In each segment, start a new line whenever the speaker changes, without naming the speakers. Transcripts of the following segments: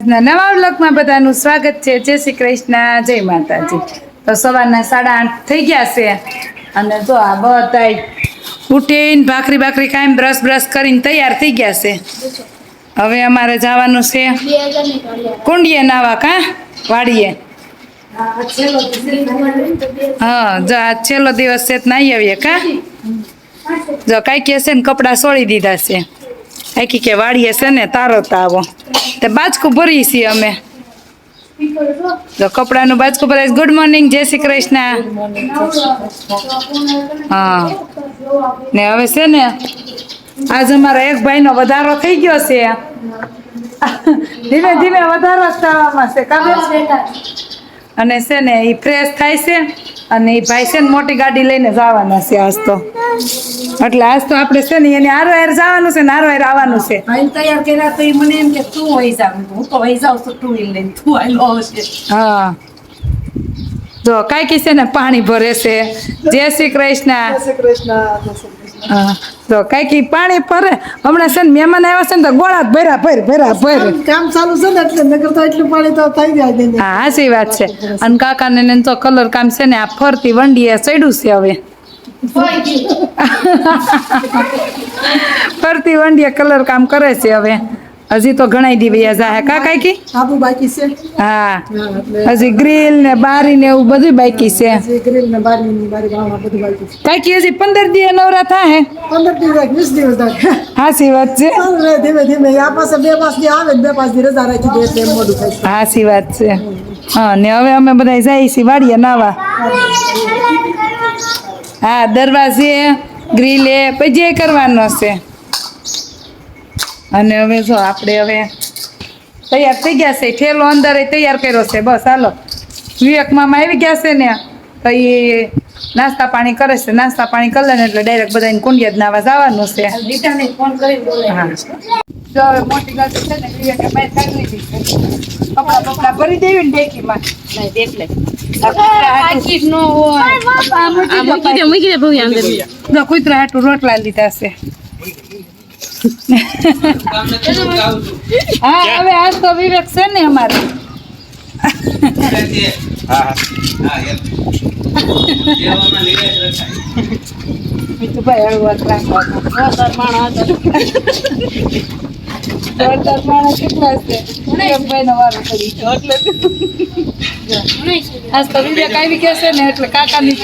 નવા વ્લોગમાં બધાનું સ્વાગત છે. જય શ્રી કૃષ્ણ. જય માતાજી. તો સવારના સાડા આઠ થઈ ગયા છે. અને જો આ બધા ઉઠીને ભાખરી ભાખરી ખાઈને બ્રશ બ્રશ કરીને તૈયાર થઈ ગયા છે. હવે અમારે જવાનું છે કુંડીએ નાવા કા? વાડીએ. હા, જો આ છેલ્લો દિવસ છે નાહી આવીએ કા? જો કાંઈ કે ને કપડાં સોળી દીધા છે. આખી કે વાડીએ છે ને તારો આવો તે બાજકું ભરી છીએ અમે. તો કપડાનું બાજકું ભરાય. ગુડ મોર્નિંગ જય શ્રી કૃષ્ણ. હા. ને હવે છે ને, આજ અમારા એક ભાઈનો વધારો થઈ ગયો છે. ધીમે ધીમે વધારો થવામાં છે. કાબે અને છે ને એ ફ્રેશ થાય છે. અને એ ભાઈ છે ને મોટી ગાડી લઈને જવાના છે આજ તો. એટલે આજ તો આપણે છે ને એને આરો હેર જવાનું છે ને આરો હેર આવવાનું છે.
ભાઈ તૈયાર કર્યા તો એ મને એમ કે તું વહી જા. હું તો વહી જાઉં છું ટુ વ્હીલ લઈને. તું આવેલો હશે
હા. જો કાંઈકી છે ને પાણી ભરે છે. જય શ્રી કૃષ્ણ. હા તો કાંઈકી પાણી ભરે હમણાં છે ને મહેમાન આવ્યા છે ને તો ગોળા ભર્યા ભર ભર્યા ભર
કામ ચાલુ છે ને એટલે નગર તો એટલું પાણી તો થઈ જાય
હા સાચી વાત છે. અને કાકાને ને તો કલર કામ છે ને આ ફરતી વંડીએ ચડ્યું છે હવે. ફરતી. વંડીએ કલર કામ કરે છે હવે. હજી તો ઘણા દિવસ જાહે. કા કાંઈકી
સાબુ બાકી છે.
હા. હજી ગ્રીલ ને બારી ને એવું બધું બાકી છે.
જે ગ્રીલ ને બારી ને બારી ગામમાં બધું બાકી છે.
કાંઈકી હજી પંદર દિવસ નવરા થાય
પંદર દિવસ વીસ દિવસ થાય.
હાચી વાત છે.
ધીમે ધીમે આ પાસે બે પાસ દી આવે બે પાસ દી રજા રાખી દે એમ મોડું થાય
હાચી વાત છે. હા ને હવે અમે બધા જઈએ છીએ વાડીએ નાવા. હા. દરવાજે ગ્રીલે પછી જે કરવાનો છે. અને હવે જો આપણે હવે તૈયાર થઈ ગયા છે. ઠેલો અંદર તૈયાર કર્યો છે. બસ હાલો. વિવેકમાં મામા આવી ગયા છે ને તો એ નાસ્તા પાણી કરે છે. નાસ્તા પાણી કરે ને એટલે ડાયરેક્ટ બધાને કુંડિયા જ નાવા જવાનું છે. જો હવે મોટી ગાડી છે ને વિવેકે બહાર કાઢી લીધી છે. કપડા બપડા ભરી દેવી ને ડેકીમાં જો કૂતરા હાટું રોટલા લીધા છે. હા હવે આજ તો વિવેક છે ને અમારે. મીઠુભાઈ હળવું રાખવાનું. જોરદાર માણસ કેટલા છે વિવેકભાઈનો વારો પડી ગયો એટલે આજ તો વિવેક આવી ગયા છે ને એટલે કાકાની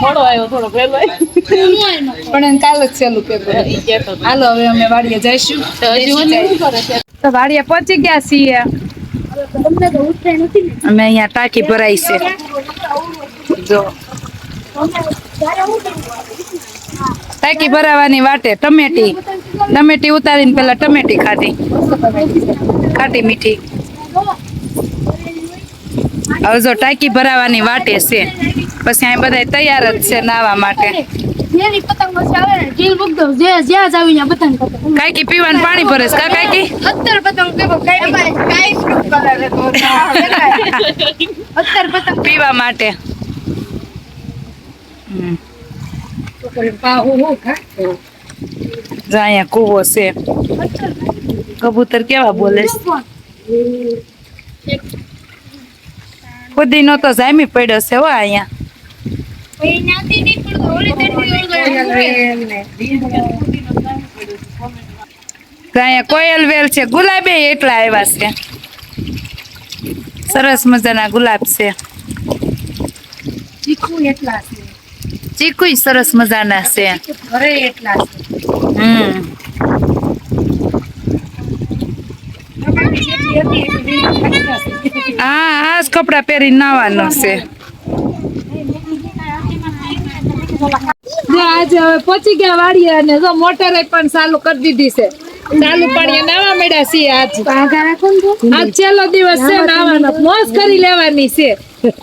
થોડો આવ્યો થોડો વહેલો.
પણ એને કાલે જ સહેલું પેપર હાલો હવે અમે વાડીએ જઈશું. તો વાડીએ પહોંચી ગયા છીએ. અમે અહીંયા ટાંકી ભરાઈ છે. જો. ટાંકી ભરાવાની વાટે ટમેટી. ટમેટી ઉતારીને પેલા ટમેટી ખાધી. ખાટી મીઠી. હવે જો ટાંકી ભરાવાની વાટે છે. પછી અહીં બધા તૈયાર જ છે નાવા માટે.
જેની પતંગ ઓછી આવે ને જીલ મૂક દઉં. જે જ્યાં જાવ ત્યાં પતંગ કાઈ
કી પીવાનું પાણી ભરે કા કાઈ કી
અત્તર પતંગ પીવો કાઈ કાઈ ફ્રૂટ કલર અત્તર પતંગ
પીવા. માટે. હમ. જો અહીંયા કૂવો છે. કબૂતર કેવા બોલે છે? ફુદીનો તો જામી પડ્યો છે હો અહીંયા. કોયલ વેલ છે ગુલાબે એટલા આવ્યા છે સરસ મજાના ગુલાબ છે
ચીકુ એટલા છે
ચીકુય સરસ મજાના છે
ઘરે એટલા છે
હમ હા આ જ કપડાં પહેરીને નાવાનો છે જો આજે હવે પહોંચી ગયા વાડીએ અને જો મોટરે પણ ચાલુ કરી દીધી છે. ચાલુ પાણી નાવા મળ્યા છીએ આજ. આજ છેલ્લો દિવસ છે નાવાનો. મોજ કરી લેવાની છે.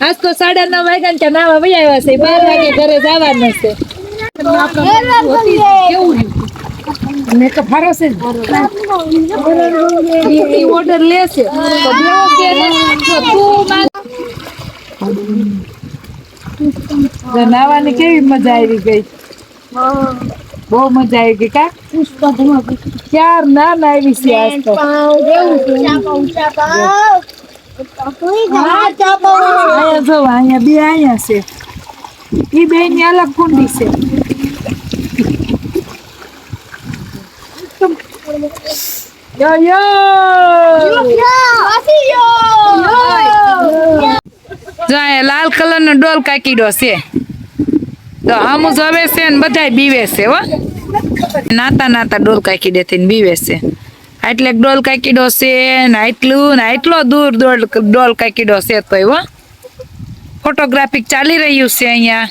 આજ તો સાડા નવ વાગ્યા ને ત્યાં નાવા વહી આવ્યા છે. બાર વાગે ઘરે જવાનું છે.
મેકઅપ હારો છે
ઓર્ડર લેશે તો દેવો કે નહીં? તો તું માંગ. જો નાવાની કેવી મજા આવી ગઈ? બહુ મજા આવી ગઈ કા? ક્યાર ના ના આવી છે આજ તો. અહીંયા જો અહીંયા બે અહીંયા છે. એ બે ની અલગ કુંડી છે. યો. યો. જો અહીંયા લાલ કલર નો ડોલ કાકીડો છે. તો આમુ જોવે છે ને બધાય બીવે છે હો. નાતા નાતા ડોલ કાકીડે થઈને બીવે છે. એટલે ડોલ કાકીડો છે ને આટલું ને આટલો દૂર દોડ ડોલ કાકીડો છે તોય હો. ફોટોગ્રાફિક ચાલી રહ્યું છે અહીંયા.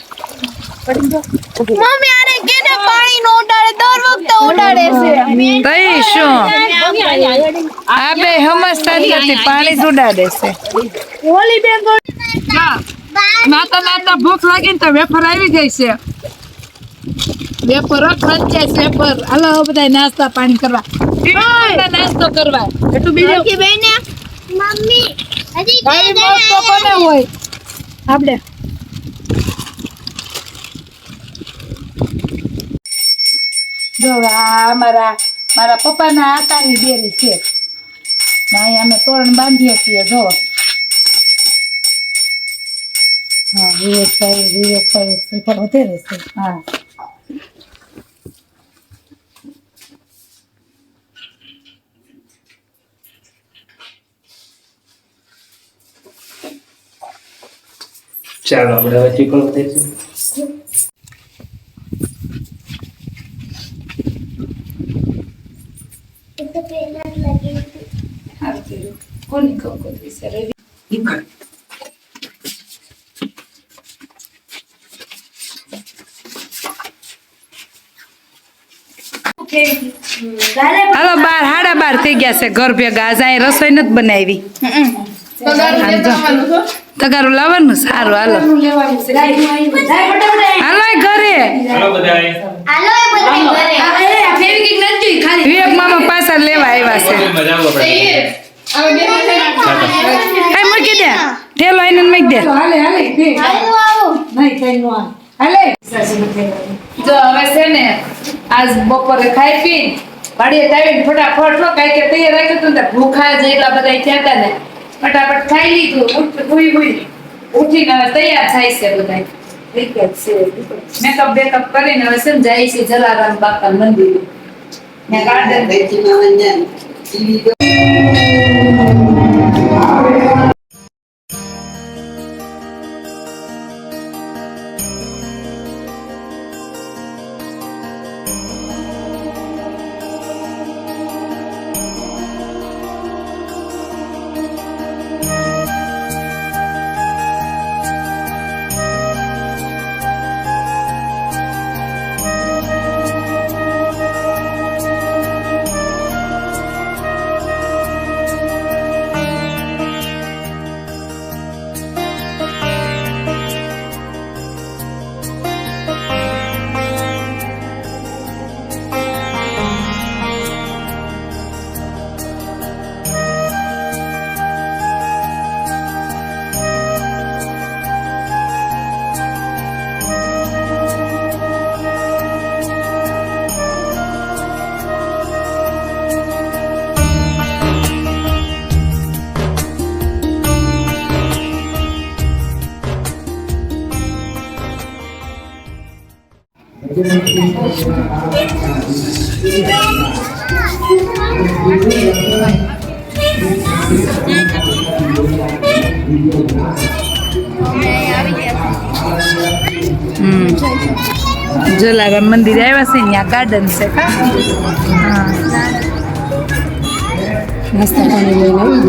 મમ્મી આને કેને પાણી નો ઉડાડે? દર વખતે ઉડાડે છે.
તઈ શું? આ બે નથી પાણી ઉડાડે છે.
હોલી બેન
નાતા નાતા ભૂખ લાગીને તો વેફર આવી ગઈ છે. વેફર જાય છે વેફર. હાલો બધા નાસ્તા પાણી કરવા. નાસ્તો કરવા. એટલું બીજું
બેને મમ્મી હજી
નાસ્તો કોને હોય?
આપણે
જો આ મારા મારા પપ્પાના આતાની બેરી છે. ને અહીંયા અમે તોરણ બાંધીએ છીએ જો. હા વિવેકભાઈ વિવેકભાઈ શ્રીફળ વધેરે છે હા
ચાલો આપણે હવે ચીકણું થઈશું
કોની કંકોત્રી છે રવિ હાલો બાર હાડા બાર થઈ ગયા છે ઘર ભેગા. આજ રસોઈ નથી બનાવી. તગારું લાવવાનું સારું હાલો. હાલો એ ઘરે. વિવેક મામા પાછા લેવા આવ્યા છે.
મૂકી દે. ઠેલો
કઈ મૂકી દે. ઠેલો એને દે જો હવે છે ને આજ બપોરે ખાઈ પી વાડીએ આવીને ફટાફટ લો કાંઈ કે તૈયાર રાખ્યું હતું ને તો ભૂખા જ એટલા બધા થયા હતા ને. ફટાફટ ખાઈ લીધું ભૂઈ ભૂઈ ઉઠીને હવે તૈયાર થાય છે બધા મેકઅપ બેકઅપ કરીને હવે સમજાય છે જલારામ બાપા મંદિર. મેં ગાર્ડન જલારામ મંદિર આવ્યા છે, ત્યાં ગાર્ડન છે કા? નાસ્તા પાણી લઈને આવી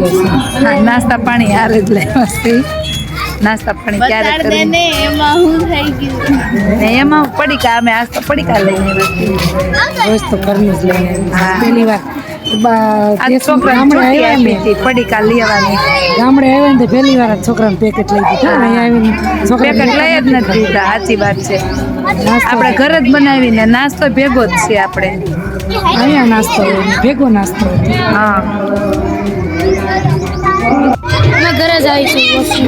ગયા નાસ્તા પાણી હારે જ લેવા છે. નાસ્તા પાણી ક્યારે કરી
ને એમાં હું થઈ ગયું.
ને એમાં પડીકા અમે આજ તો પડીકા લઈને
રોજ તો ઘરનું જ લઈને પહેલી વાર.
પડીકા લેવાની.
ગામડે આવ્યા ને પહેલી વાર છોકરાને પેકેટ લઈ દીધા અહીંયા આવીને
પેકેટ લઈ જ નથી દીધા સાચી વાત છે. આપણે ઘરે જ બનાવીને નાસ્તો ભેગો જ છે આપણે.
અહીંયા નાસ્તો ભેગો નાસ્તો
હા.
અમે ઘરે જ આવીશું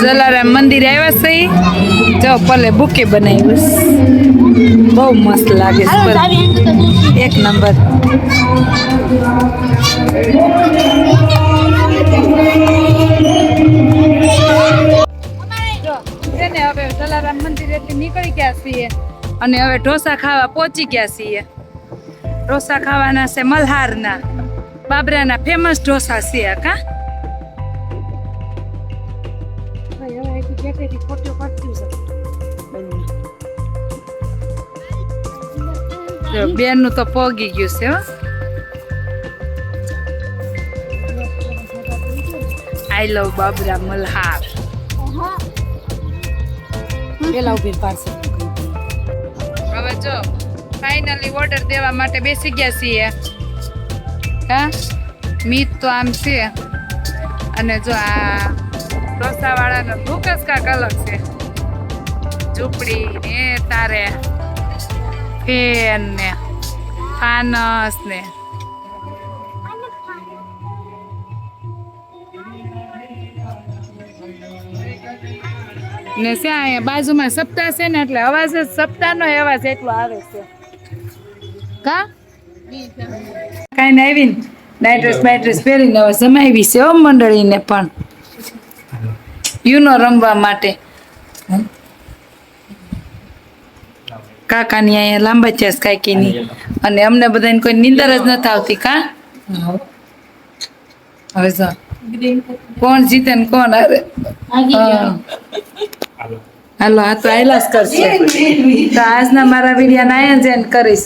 જલારામ મંદિર આવ્યા છે ઈ. જો પલે બુકે બનાવ્યું બહુ મસ્ત લાગે
હાલો
છે
ચાવી એમ તો દૂધ
એક નંબર જો, છે ને હવે જલારામ મંદિરેથી નીકળી ગયા છીએ અને હવે ઢોસા ખાવા પહોંચી ગયા છીએ ઢોસા ખાવાના છે મલ્હારના બાબરાના ફેમસ ઢોસા છે આ કા જો બેનનું તો પોગી ગયું છે આઈ લવ બાબરા મલ્હાર.
પેલા ઊભી પાર્સલ
હવે જો ફાઇનલી ઓર્ડર દેવા માટે બેસી ગયા છીએ. હા? મીત તો આમ છે. અને જો આ ઢોસાવાળાનો જ કાંક અલગ છે. ઝૂંપડી ને તારે ફેન ને ફાનસ ને. ને ત્યાં બાજુમાં સપ્તાહ છે ને એટલે અવાજ જ સપ્તાહનો અવાજ એટલો આવે છે. કા? કાંઈ ને આવીને નાઇટ ડ્રેસ પહેરીને હવે જમાવી છે મંડળીને પણ. યુનો રમવા માટે. કાકાની અહીંયા લાંબા ચેસ કાકીની અને અમને બધાને કોઈ નીંદર જ નથી આવતી કા? હવે જો. કોણ જીતે ને કોણ હારે? હા. હાલો આ તો આયલાસ કરશે. તો આજના મારા વિડિયા આયા જેન કરીશ.